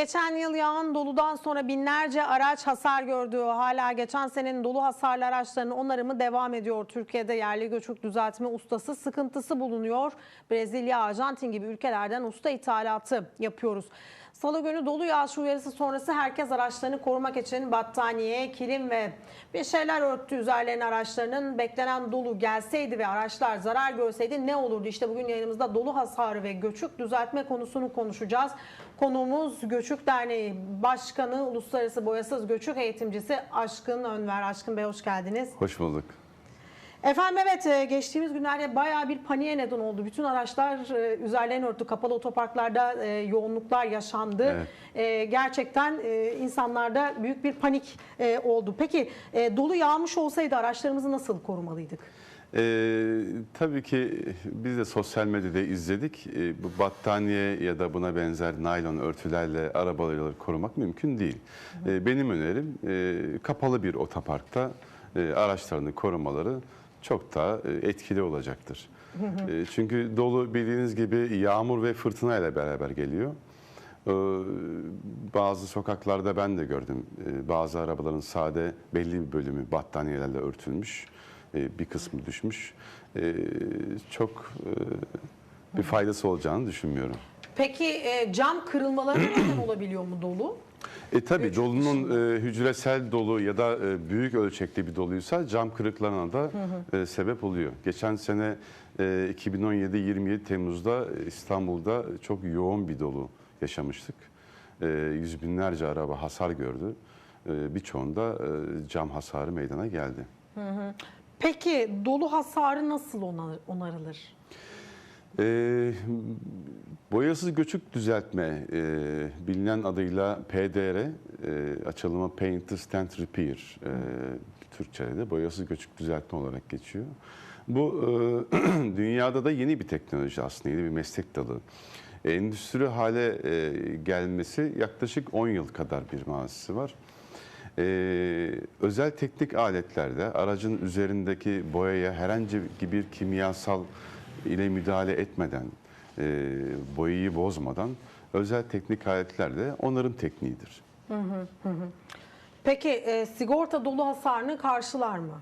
Geçen yıl yağan doludan sonra binlerce araç hasar gördü. Hala geçen senenin dolu hasarlı araçlarının onarımı devam ediyor. Türkiye'de yerli göçük düzeltme ustası sıkıntısı bulunuyor. Brezilya, Arjantin gibi ülkelerden usta ithalatı yapıyoruz. Salı günü dolu yağış uyarısı sonrası herkes araçlarını korumak için battaniye, kilim ve bir şeyler örttü üzerlerine araçlarının. Beklenen dolu gelseydi ve araçlar zarar görseydi ne olurdu? İşte bugün yayınımızda dolu hasarı ve göçük düzeltme konusunu konuşacağız. Konuğumuz Göçük Derneği Başkanı, Uluslararası Boyasız Göçük Eğitimcisi Aşkın Önver. Aşkın Bey hoş geldiniz. Hoş bulduk. Efendim evet e, geçtiğimiz günlerde bayağı bir paniğe neden oldu. Bütün araçlar e, üzerlerini örttü. Kapalı otoparklarda e, yoğunluklar yaşandı. Evet. Gerçekten insanlarda büyük bir panik oldu. Peki dolu yağmış olsaydı araçlarımızı nasıl korumalıydık? Ee, tabii ki biz de sosyal medyada izledik. Ee, bu battaniye ya da buna benzer naylon örtülerle arabaları korumak mümkün değil. Ee, benim önerim e, kapalı bir otoparkta e, araçlarını korumaları çok daha e, etkili olacaktır. E, çünkü dolu bildiğiniz gibi yağmur ve fırtına ile beraber geliyor. Ee, Bazı sokaklarda ben de gördüm. Bazı arabaların sade belli bir bölümü battaniyelerle örtülmüş. Bir kısmı düşmüş. Çok e, bir faydası olacağını düşünmüyorum. Peki e, cam kırılmaları neden olabiliyor mu dolu? E tabii Göçük dolunun e, hücresel dolu ya da e, büyük ölçekli bir doluysa cam kırıklarına da e, sebep oluyor. Geçen sene e, 2017 27 Temmuz'da İstanbul'da çok yoğun bir dolu yaşamıştık. E, yüz binlerce araba hasar gördü. E, birçoğunda e, cam hasarı meydana geldi. Peki dolu hasarı nasıl onar- onarılır? Ee, boyasız göçük düzeltme e, bilinen adıyla PDR e, açılımı Paint Stent Repair e, Türkçe'de de boyasız göçük düzeltme olarak geçiyor. Bu e, dünyada da yeni bir teknoloji aslında yeni bir meslek dalı. E, endüstri hale e, gelmesi yaklaşık 10 yıl kadar bir mazisi var. Ee, özel teknik aletlerde aracın üzerindeki boyaya herhangi bir kimyasal ile müdahale etmeden, e, boyayı bozmadan özel teknik aletlerde onarım tekniğidir. Peki e, sigorta dolu hasarını karşılar mı?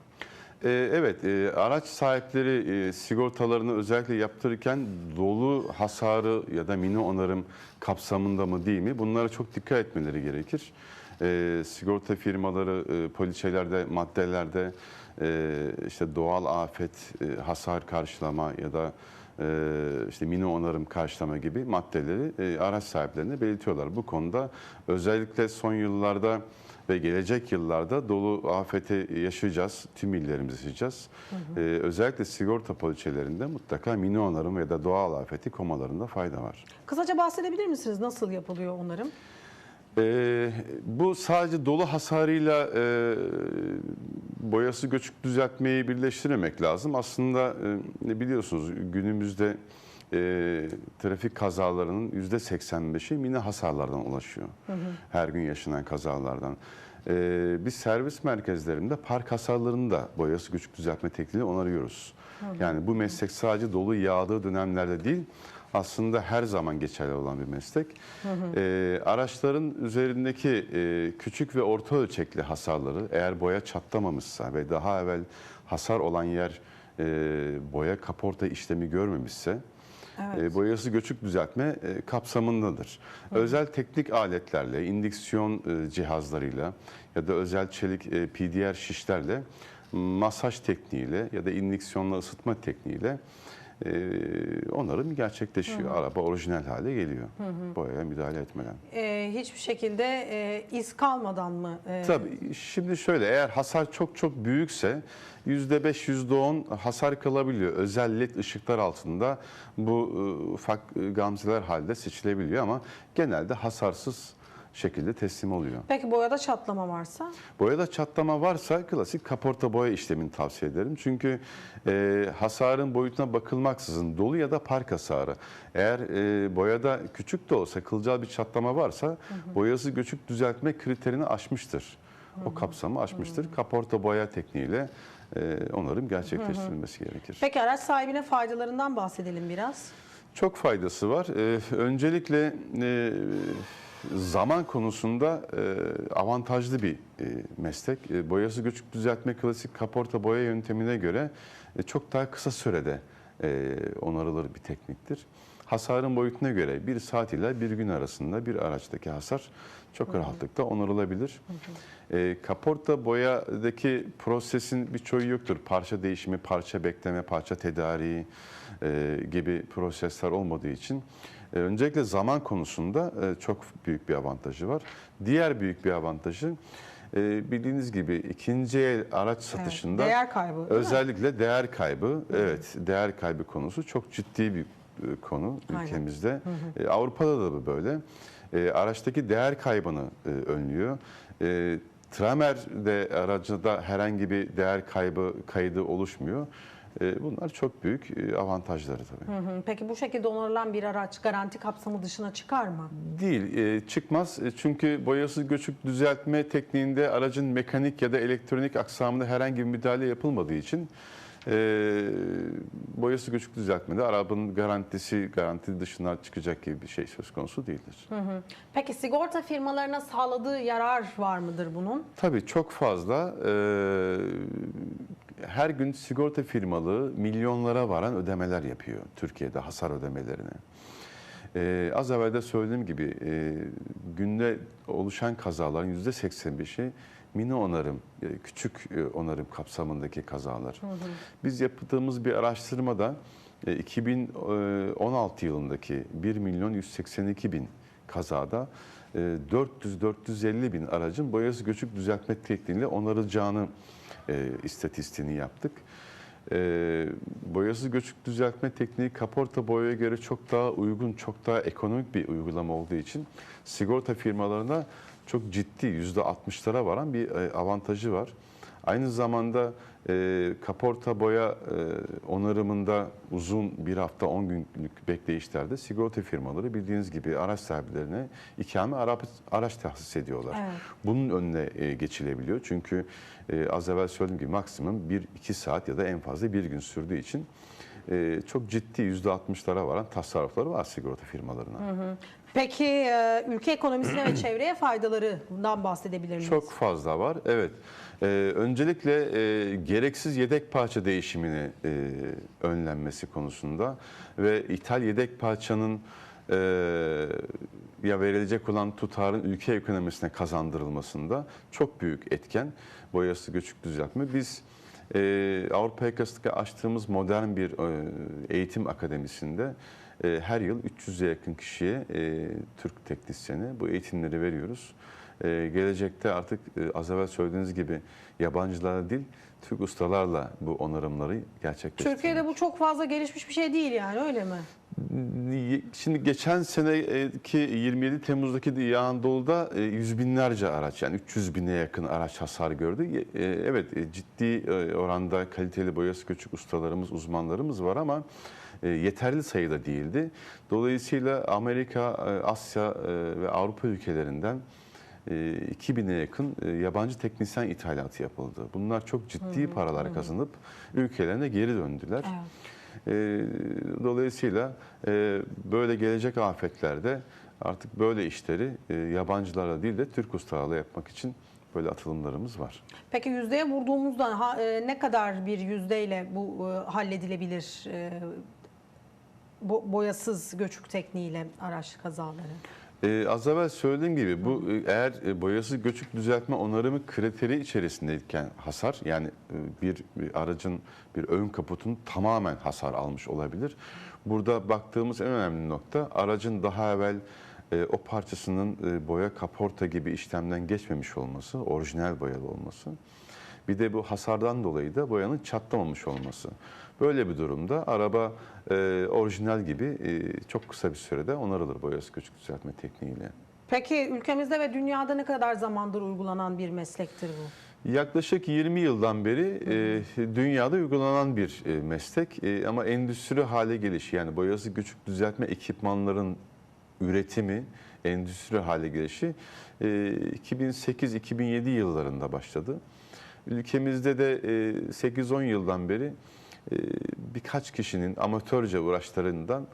Ee, evet, e, araç sahipleri e, sigortalarını özellikle yaptırırken dolu hasarı ya da mini onarım kapsamında mı değil mi? Bunlara çok dikkat etmeleri gerekir. E, sigorta firmaları e, poliçelerde, maddelerde e, işte doğal afet, e, hasar karşılama ya da e, işte mini onarım karşılama gibi maddeleri e, araç sahiplerine belirtiyorlar. Bu konuda özellikle son yıllarda ve gelecek yıllarda dolu afeti yaşayacağız. Tüm illerimizi yaşayacağız. Ee, özellikle sigorta poliçelerinde mutlaka mini onarım ya da doğal afeti komalarında fayda var. Kısaca bahsedebilir misiniz nasıl yapılıyor onarım? Ee, bu sadece dolu hasarıyla e, boyası göçük düzeltmeyi birleştirmemek lazım. Aslında e, biliyorsunuz günümüzde e, trafik kazalarının yüzde 85'i mini hasarlardan ulaşıyor. Her gün yaşanan kazalardan. E, biz servis merkezlerinde park hasarlarını da boyası göçük düzeltme tekniğiyle onarıyoruz. Yani bu meslek sadece dolu yağdığı dönemlerde değil, aslında her zaman geçerli olan bir meslek. Ee, araçların üzerindeki e, küçük ve orta ölçekli hasarları eğer boya çatlamamışsa ve daha evvel hasar olan yer e, boya kaporta işlemi görmemişse e, boyası göçük düzeltme e, kapsamındadır. Özel teknik aletlerle, indüksiyon e, cihazlarıyla ya da özel çelik e, PDR şişlerle masaj tekniğiyle ya da indüksiyonla ısıtma tekniğiyle e, onarım gerçekleşiyor. Araba orijinal hale geliyor. Boyaya müdahale etmeden. E, hiçbir şekilde e, iz kalmadan mı? e, Tabii şimdi şöyle eğer hasar çok çok büyükse %5 %10 hasar kalabiliyor. Özel led ışıklar altında bu e, ufak e, gamzeler halde seçilebiliyor ama genelde hasarsız şekilde teslim oluyor. Peki boyada çatlama varsa? Boyada çatlama varsa klasik kaporta boya işlemini tavsiye ederim. Çünkü e, hasarın boyutuna bakılmaksızın dolu ya da park hasarı. Eğer e, boyada küçük de olsa kılcal bir çatlama varsa boyası göçük düzeltme kriterini aşmıştır. O kapsamı aşmıştır. Kaporta boya tekniğiyle e, onarım gerçekleştirilmesi gerekir. Peki araç sahibine faydalarından bahsedelim biraz. Çok faydası var. Ee, öncelikle e, zaman konusunda e, avantajlı bir e, meslek. E, boyası göçük düzeltme klasik kaporta boya yöntemine göre e, çok daha kısa sürede e, onarılır bir tekniktir. Hasarın boyutuna göre bir saat ile bir gün arasında bir araçtaki hasar çok rahatlıkla onarılabilir. E, kaporta boyadaki prosesin birçoğu yoktur. Parça değişimi, parça bekleme, parça tedariği e, gibi prosesler olmadığı için e, öncelikle zaman konusunda e, çok büyük bir avantajı var. Diğer büyük bir avantajı e, bildiğiniz gibi ikinci el araç satışında değer kaybı, özellikle değer kaybı evet değer kaybı konusu çok ciddi bir e, konu Aynen. ülkemizde. E, Avrupa'da da bu böyle. E, araçtaki değer kaybını e, önlüyor. E, Tramer'de aracında herhangi bir değer kaybı kaydı oluşmuyor. E, bunlar çok büyük e, avantajları tabii. Hı hı. Peki bu şekilde onarılan bir araç garanti kapsamı dışına çıkar mı? Değil, e, çıkmaz. E, Çünkü boyasız göçük düzeltme tekniğinde aracın mekanik ya da elektronik aksamında herhangi bir müdahale yapılmadığı için e, boyası göçük düzeltmede arabanın garantisi garanti dışına çıkacak gibi bir şey söz konusu değildir. Hı hı. Peki sigorta firmalarına sağladığı yarar var mıdır bunun? Tabii çok fazla. e, her gün sigorta firmalı milyonlara varan ödemeler yapıyor Türkiye'de hasar ödemelerini. E, az evvel de söylediğim gibi e, günde oluşan kazaların yüzde 85'i mini onarım, e, küçük e, onarım kapsamındaki kazalar. Biz yaptığımız bir araştırmada e, 2016 yılındaki 1 milyon 182 bin kazada e, 400-450 bin aracın boyası göçük düzeltme tekniğiyle onarılacağını e, istatistiğini yaptık. E, boyasız göçük düzeltme tekniği kaporta boyaya göre çok daha uygun, çok daha ekonomik bir uygulama olduğu için sigorta firmalarına çok ciddi %60'lara varan bir e, avantajı var. Aynı zamanda e, kaporta boya e, onarımında uzun bir hafta 10 günlük bekleyişlerde sigorta firmaları bildiğiniz gibi araç sahiplerine ikame araç, araç tahsis ediyorlar. Evet. Bunun önüne e, geçilebiliyor. Çünkü e, az evvel söylediğim gibi maksimum 1-2 saat ya da en fazla bir gün sürdüğü için e, çok ciddi %60'lara varan tasarrufları var sigorta firmalarına. Peki e, ülke ekonomisine ve çevreye faydalarından bahsedebilir miyiz? Çok fazla var. Evet. Ee, öncelikle e, gereksiz yedek parça değişimini e, önlenmesi konusunda ve ithal yedek parçanın e, ya verilecek olan tutarın ülke ekonomisine kazandırılmasında çok büyük etken boyası göçük düzeltme. Biz e, Avrupa yakasında açtığımız modern bir e, eğitim akademisinde e, her yıl 300'e yakın kişiye e, Türk teknisyeni bu eğitimleri veriyoruz. E, gelecekte artık e, az evvel söylediğiniz gibi yabancılarla değil, Türk ustalarla bu onarımları gerçekleştirmek. Türkiye'de bu çok fazla gelişmiş bir şey değil yani öyle mi? Şimdi geçen seneki 27 Temmuz'daki yağan doluda e, yüz binlerce araç yani 300 bine yakın araç hasar gördü. Evet ciddi oranda kaliteli boyası göçük ustalarımız, uzmanlarımız var ama yeterli sayıda değildi. Dolayısıyla Amerika, e, Asya e, ve Avrupa ülkelerinden e, 2000'e yakın e, yabancı teknisyen ithalatı yapıldı. Bunlar çok ciddi paralar kazanıp ülkelerine geri döndüler. E, Dolayısıyla e, böyle gelecek afetlerde artık böyle işleri e, yabancılarla değil de Türk ustalarla yapmak için böyle atılımlarımız var. Peki yüzdeye vurduğumuzda e, ne kadar bir yüzdeyle bu e, halledilebilir e, bo- boyasız göçük tekniğiyle araç kazaları? Ee, az evvel söylediğim gibi bu e, eğer e, boyası göçük düzeltme onarımı kriteri içerisindeyken hasar yani e, bir, bir aracın bir ön kaputun tamamen hasar almış olabilir. Burada baktığımız en önemli nokta aracın daha evvel e, o parçasının e, boya kaporta gibi işlemden geçmemiş olması, orijinal boyalı olması. Bir de bu hasardan dolayı da boyanın çatlamamış olması. Böyle bir durumda araba e, orijinal gibi e, çok kısa bir sürede onarılır boyası küçük düzeltme tekniğiyle. Peki ülkemizde ve dünyada ne kadar zamandır uygulanan bir meslektir bu? Yaklaşık 20 yıldan beri e, dünyada uygulanan bir e, meslek E, ama endüstri hale gelişi yani boyası küçük düzeltme ekipmanların üretimi, endüstri hale gelişi e, 2008-2007 yıllarında başladı. Ülkemizde de e, 8-10 yıldan beri e, birkaç kişinin amatörce uğraşlarından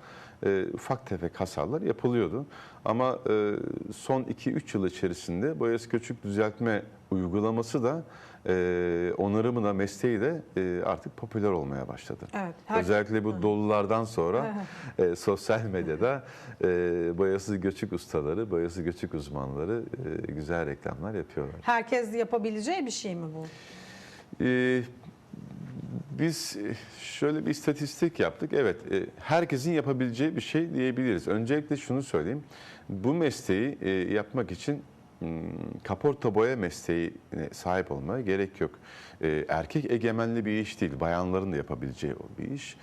e, ufak tefek hasarlar yapılıyordu. Ama e, son 2-3 yıl içerisinde boyası göçük düzeltme uygulaması da e, onarımı da mesleği de e, artık popüler olmaya başladı. Evet, her- Özellikle bu dolulardan sonra e, sosyal medyada e, boyası göçük ustaları, boyası göçük uzmanları e, güzel reklamlar yapıyorlar. Herkes yapabileceği bir şey mi bu? Ee, biz e, şöyle bir istatistik yaptık. Evet, e, herkesin yapabileceği bir şey diyebiliriz. Öncelikle şunu söyleyeyim. Bu mesleği e, yapmak için hmm, kaporta boya mesleğine sahip olmaya gerek yok. Erkek egemenli bir iş değil, bayanların da yapabileceği bir iş.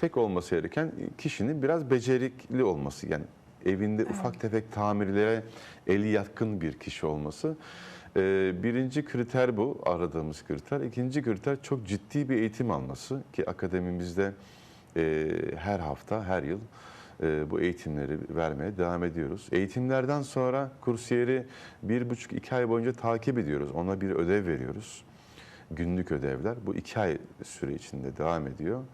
Tek olması gereken kişinin biraz becerikli olması. Yani evinde ufak tefek tamirlere eli yatkın bir kişi olması. Ee, Birinci kriter bu, aradığımız kriter. İkinci kriter çok ciddi bir eğitim alması ki akademimizde e, her hafta, her yıl e, bu eğitimleri vermeye devam ediyoruz. Eğitimlerden sonra kursiyeri bir buçuk iki ay boyunca takip ediyoruz. Ona bir ödev veriyoruz. Günlük ödevler. Bu iki ay süre içinde devam ediyor.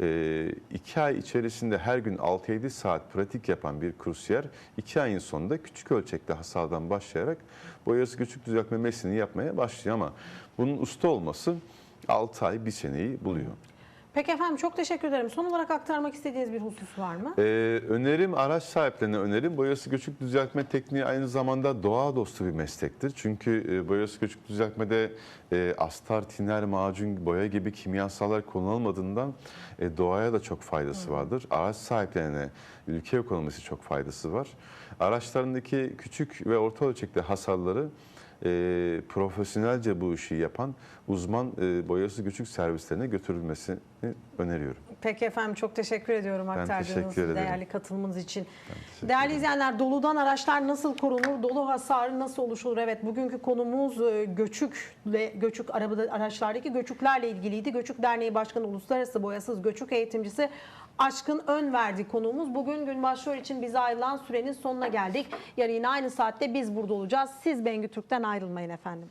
E, iki ay içerisinde her gün 6-7 saat pratik yapan bir kursiyer iki ayın sonunda küçük ölçekli hasardan başlayarak boyası küçük düzeltme mesleğini yapmaya başlıyor ama bunun usta olması 6 ay bir seneyi buluyor. Peki efendim çok teşekkür ederim. Son olarak aktarmak istediğiniz bir husus var mı? Ee, önerim araç sahiplerine önerim boyası göçük düzeltme tekniği aynı zamanda doğa dostu bir meslektir. Çünkü e, boyası göçük düzeltmede e, astar, tiner, macun, boya gibi kimyasallar kullanılmadığından e, doğaya da çok faydası vardır. Araç sahiplerine, ülke ekonomisi çok faydası var. Araçlarındaki küçük ve orta ölçekli hasarları e, profesyonelce bu işi yapan uzman e, boyası göçük servislerine götürülmesini öneriyorum. Peki efendim çok teşekkür ediyorum aktardığınız teşekkür ederim. değerli katılımınız için. Değerli izleyenler doludan araçlar nasıl korunur? Dolu hasarı nasıl oluşur? Evet bugünkü konumuz e, göçük ve göçük arabada araçlardaki göçüklerle ilgiliydi. Göçük Derneği Başkanı Uluslararası Boyasız Göçük Eğitimcisi Aşkın Ön verdi konuğumuz. Bugün gün başlıyor için bize ayrılan sürenin sonuna geldik. Yarın yine aynı saatte biz burada olacağız. Siz Bengü Türk'ten ayrılmayın efendim.